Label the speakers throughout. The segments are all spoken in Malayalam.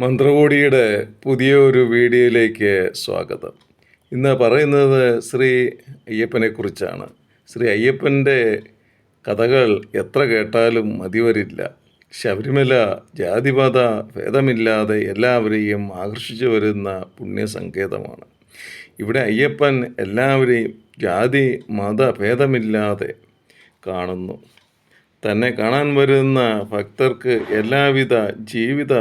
Speaker 1: മന്ത്രകോടിയുടെ പുതിയ ഒരു വീഡിയോയിലേക്ക് സ്വാഗതം. ഇന്ന് പറയുന്നത് ശ്രീ അയ്യപ്പനെ കുറിച്ചാണ്. ശ്രീ അയ്യപ്പന്റെ കഥകൾ എത്ര കേട്ടാലും മതിവരില്ല. ശബരിമല ജാതിമത ഭേദമില്ലാതെ എല്ലാവരെയും ആകർഷിച്ചു വരുന്ന പുണ്യസങ്കേതമാണ്. ഇവിടെ അയ്യപ്പൻ എല്ലാവരെയും ജാതി മത ഭേദമില്ലാതെ കാണുന്നു. തന്നെ കാണാൻ വരുന്ന ഭക്തർക്ക് എല്ലാവിധ ജീവിത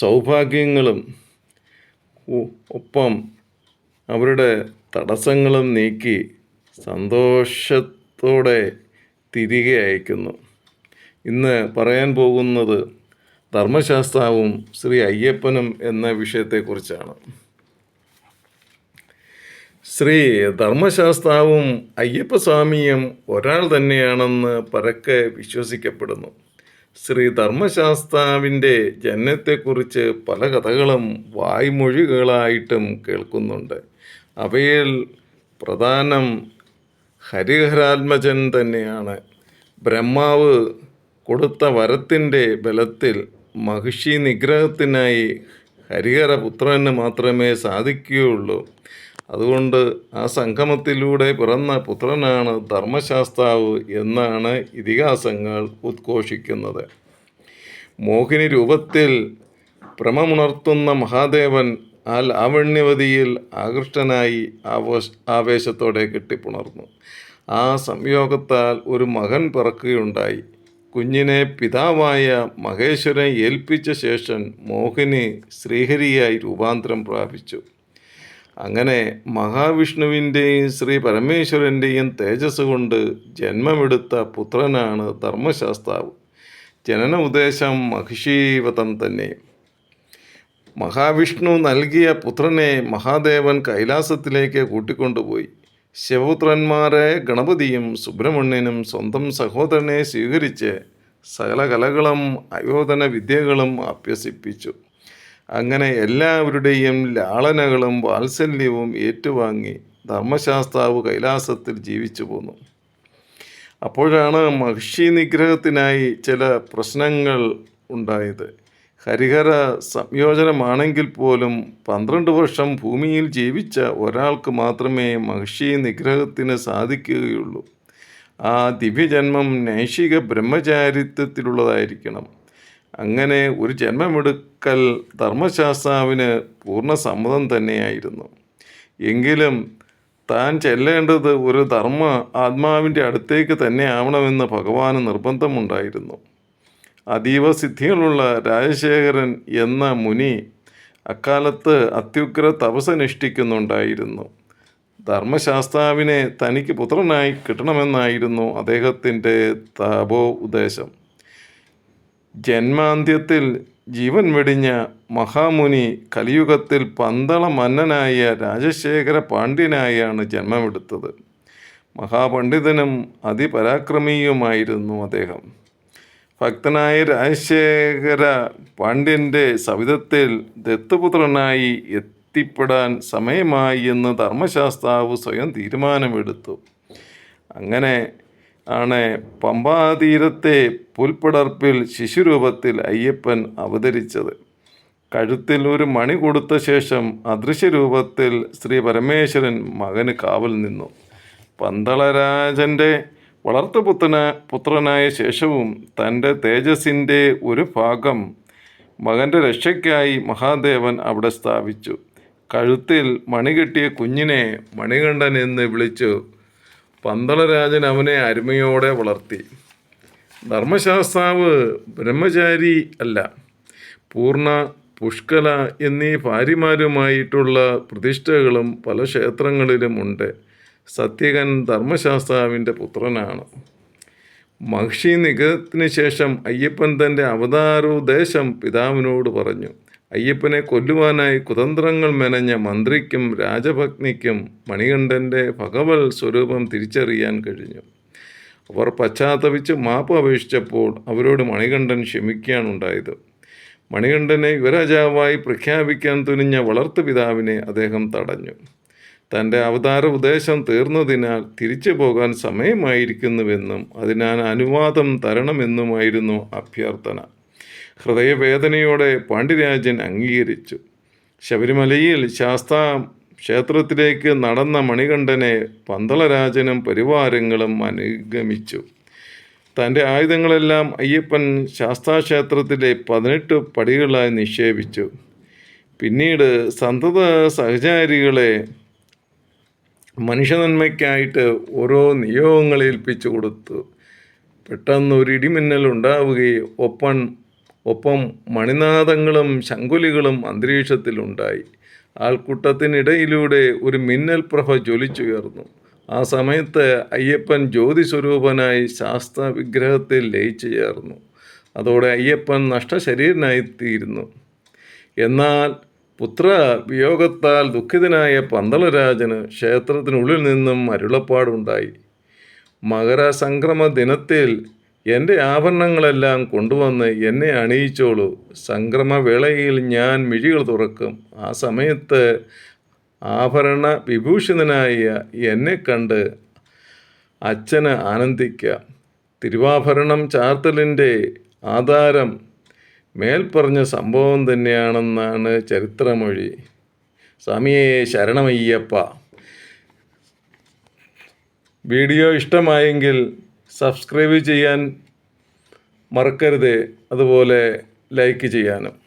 Speaker 1: സൗഭാഗ്യങ്ങളും ഒപ്പം അവരുടെ തടസ്സങ്ങളും നീക്കി സന്തോഷത്തോടെ തിരികെ അയക്കുന്നു. ഇന്ന് പറയാൻ പോകുന്നത് ധർമ്മശാസ്താവും ശ്രീ അയ്യപ്പനും എന്ന വിഷയത്തെക്കുറിച്ചാണ്. ശ്രീ ധർമ്മശാസ്താവും അയ്യപ്പസ്വാമിയും ഒരാൾ തന്നെയാണെന്ന് പരക്കെ വിശ്വസിക്കപ്പെടുന്നു. ശ്രീ ധർമ്മശാസ്താവിന്റെ ജനനത്തെക്കുറിച്ച് പല കഥകളും വായ്മൊഴികളായിട്ടും കേൾക്കുന്നുണ്ട്. അവയിൽ പ്രധാനം ഹരിഹരാത്മജൻ തന്നെയാണ്. ബ്രഹ്മാവ് കൊടുത്ത വരത്തിന്റെ ബലത്തിൽ മഹിഷി നിഗ്രഹത്തിനായി ഹരിഹരപുത്രന് മാത്രമേ സാധിക്കുകയുള്ളൂ. അതുകൊണ്ട് ആ സംഗമത്തിലൂടെ പിറന്ന പുത്രനാണ് ധർമ്മശാസ്താവ് എന്നാണ് ഇതിഹാസങ്ങൾ ഉദ്ഘോഷിക്കുന്നത്. മോഹിനി രൂപത്തിൽ ഭ്രമമുണർത്തുന്ന മഹാദേവൻ ആ ലാവണ്യവതിയിൽ ആകൃഷ്ടനായി ആവേശ ആവേശത്തോടെ കെട്ടിപ്പുണർന്നു. ആ സംയോഗത്താൽ ഒരു മകൻ പിറക്കുകയുണ്ടായി. കുഞ്ഞിനെ പിതാവായ മഹേശ്വരൻ ഏൽപ്പിച്ച ശേഷം മോഹിനി ശ്രീഹരിയായി രൂപാന്തരം പ്രാപിച്ചു. അങ്ങനെ മഹാവിഷ്ണുവിന്റെയും ശ്രീ പരമേശ്വരന്റെയും തേജസ് കൊണ്ട് ജന്മമെടുത്ത പുത്രനാണ് ധർമ്മശാസ്താവ്. ജനന ഉദ്ദേശം മഹിഷീവതം തന്നെ. മഹാവിഷ്ണു നൽകിയ പുത്രനെ മഹാദേവൻ കൈലാസത്തിലേക്ക് കൂട്ടിക്കൊണ്ടുപോയി. ശിവപുത്രന്മാരെ ഗണപതിയും സുബ്രഹ്മണ്യനും സ്വന്തം സഹോദരനെ സ്വീകരിച്ച് സകല കലകളും അയോധന വിദ്യകളും അഭ്യസിപ്പിച്ചു. അങ്ങനെ എല്ലാവരുടെയും ലാളനകളും വാത്സല്യവും ഏറ്റുവാങ്ങി ധർമ്മശാസ്താവ് കൈലാസത്തിൽ ജീവിച്ചു പോന്നു. അപ്പോഴാണ് മഹിഷി നിഗ്രഹത്തിനായി ചില പ്രശ്നങ്ങൾ ഉണ്ടായത്. ഹരിഹര സംയോജനമാണെങ്കിൽ പോലും പന്ത്രണ്ട് വർഷം ഭൂമിയിൽ ജീവിച്ച ഒരാൾക്ക് മാത്രമേ മഹിഷി നിഗ്രഹത്തിന് സാധിക്കുകയുള്ളൂ. ആ ദിവ്യജന്മം നൈഷിക ബ്രഹ്മചാരിത്വത്തിലുള്ളതായിരിക്കണം. അങ്ങനെ ഒരു ജന്മമെടുക്കൽ ധർമ്മശാസ്താവിന് പൂർണ സമ്മതം തന്നെയായിരുന്നു. എങ്കിലും താൻ ചെല്ലേണ്ടത് ഒരു ധർമ്മ ആത്മാവിന്റെ അടുത്തേക്ക് തന്നെ ആവണമെന്ന് ഭഗവാന് നിർബന്ധമുണ്ടായിരുന്നു. അതീവ സിദ്ധികളുള്ള രാജശേഖരൻ എന്ന മുനി അക്കാലത്ത് അത്യുഗ്ര തപസനുഷ്ഠിക്കുന്നുണ്ടായിരുന്നു ധർമ്മശാസ്താവിനെ തനിക്ക് പുത്രനായി കിട്ടണമെന്നായിരുന്നു അദ്ദേഹത്തിന്റെ തപോ ഉദ്ദേശം. ജന്മാന്ത്യത്തിൽ ജീവൻ വെടിഞ്ഞ മഹാമുനി കലിയുഗത്തിൽ പന്തള മന്നനായ രാജശേഖര പാണ്ഡ്യനായാണ് ജന്മമെടുത്തത്. മഹാപണ്ഡിതനും അതിപരാക്രമിയുമായിരുന്നു അദ്ദേഹം. ഭക്തനായ രാജശേഖര പാണ്ഡ്യന്റെ സവിധത്തിൽ ദത്തുപുത്രനായി എത്തിപ്പെടാൻ സമയമായി എന്ന് ധർമ്മശാസ്താവ് സ്വയം തീരുമാനമെടുത്തു. അങ്ങനെ ആണ്. പമ്പാതീരത്തെ പുൽപ്പടർപ്പിൽ ശിശുരൂപത്തിൽ അയ്യപ്പൻ അവതരിച്ചത്. കഴുത്തിൽ ഒരു മണി കൊടുത്ത ശേഷം അദൃശ്യരൂപത്തിൽ ശ്രീ പരമേശ്വരൻ മകന് കാവൽ നിന്നു. പന്തളരാജന്റെ വളർത്തുപുത്രന പുത്രനായ ശേഷവും തന്റെ തേജസ്സിന്റെ ഒരു ഭാഗം മകന്റെ രക്ഷയ്ക്കായി മഹാദേവൻ അവിടെ സ്ഥാപിച്ചു. കഴുത്തിൽ മണി കെട്ടിയ കുഞ്ഞിനെ മണികണ്ഠൻ എന്ന് വിളിച്ചു. പന്തളരാജൻ അവനെ അരുമയോടെ വളർത്തി. ധർമ്മശാസ്താവ് ബ്രഹ്മചാരി അല്ല. പൂർണ പുഷ്കല എന്നീ ഭാര്യമാരുമായിട്ടുള്ള പ്രതിഷ്ഠകളും പല ക്ഷേത്രങ്ങളിലുമുണ്ട് സത്യകൻ ധർമ്മശാസ്താവിന്റെ പുത്രനാണ്. മഹിഷി നിഗത്തിന് ശേഷം അയ്യപ്പൻ തന്റെ അവതാരോദ്ദേശം പിതാവിനോട് പറഞ്ഞു. അയ്യപ്പനെ കൊല്ലുവാനായി കുതന്ത്രങ്ങൾ മെനഞ്ഞ മന്ത്രിക്കും രാജഭഗ്നിക്കും മണികണ്ഠന്റെ ഭഗവൽ സ്വരൂപം തിരിച്ചറിയാൻ കഴിഞ്ഞു. അവർ പശ്ചാത്തപിച്ച് മാപ്പ് അപേക്ഷിച്ചപ്പോൾ അവരോട് മണികണ്ഠൻ ക്ഷമിക്കുകയാണുണ്ടായത്. മണികണ്ഠനെ യുവരാജാവായി പ്രഖ്യാപിക്കാൻ തുനിഞ്ഞ വളർത്തുപിതാവിനെ അദ്ദേഹം തടഞ്ഞു. തന്റെ അവതാര ഉദ്ദേശം തീർന്നതിനാൽ തിരിച്ചു പോകാൻ സമയമായിരിക്കുന്നുവെന്നും അതിനാൽ അനുവാദം തരണമെന്നുമായിരുന്നു അഭ്യർത്ഥന. ഹൃദയവേദനയോടെ പാണ്ഡ്യരാജൻ അംഗീകരിച്ചു. ശബരിമലയിൽ ശാസ്താ ക്ഷേത്രത്തിലേക്ക് നടന്ന മണികണ്ഠനെ പന്തളരാജനും പരിവാരങ്ങളും അനുഗമിച്ചു. തന്റെ ആയുധങ്ങളെല്ലാം അയ്യപ്പൻ ശാസ്താക്ഷേത്രത്തിലെ പതിനെട്ട് പടികളായി നിക്ഷേപിച്ചു. പിന്നീട് സന്തത സഹചാരികളെ മനുഷ്യനന്മയ്ക്കായിട്ട് ഓരോ നിയോഗങ്ങൾ ഏൽപ്പിച്ചു കൊടുത്തു. പെട്ടെന്ന് ഒരു ഇടിമിന്നൽ ഉണ്ടാവുകയും ഒപ്പം ഒപ്പം മണിനാദങ്ങളും ശങ്കുലികളും അന്തരീക്ഷത്തിലുണ്ടായി. ആൾക്കൂട്ടത്തിനിടയിലൂടെ ഒരു മിന്നൽ പ്രഭ ജ്വലിച്ചുയർന്നു. ആ സമയത്ത് അയ്യപ്പൻ ജ്യോതിസ്വരൂപനായി ശാസ്ത്ര വിഗ്രഹത്തിൽ ലയിച്ചു ചേർന്നു. അതോടെ അയ്യപ്പൻ നഷ്ടശരീരനായിത്തീരുന്നു. എന്നാൽ പുത്ര വിയോഗത്താൽ ദുഃഖിതനായ പന്തളരാജന് ക്ഷേത്രത്തിനുള്ളിൽ നിന്നും അരുളപ്പാടുണ്ടായി. മകരസംക്രമ ദിനത്തിൽ എന്റെ ആഭരണങ്ങളെല്ലാം കൊണ്ടുവന്ന് എന്നെ അണിയിച്ചോളൂ. സംക്രമവേളയിൽ ഞാൻ മിഴികൾ തുറക്കും. ആ സമയത്ത് ആഭരണ വിഭൂഷിതനായ എന്നെ കണ്ട് അച്ഛന് ആനന്ദിക്കാം. തിരുവാഭരണം ചാർത്തലിന്റെ ആധാരം മേൽപ്പറഞ്ഞ സംഭവം തന്നെയാണെന്നാണ് ചരിത്രമൊഴി. സ്വാമിയെ ശരണമയ്യപ്പ. വീഡിയോ ഇഷ്ടമായെങ്കിൽ സബ്സ്ക്രൈബ് ചെയ്യാൻ മറക്കരുത്. അതുപോലെ ലൈക്ക് ചെയ്യാനും.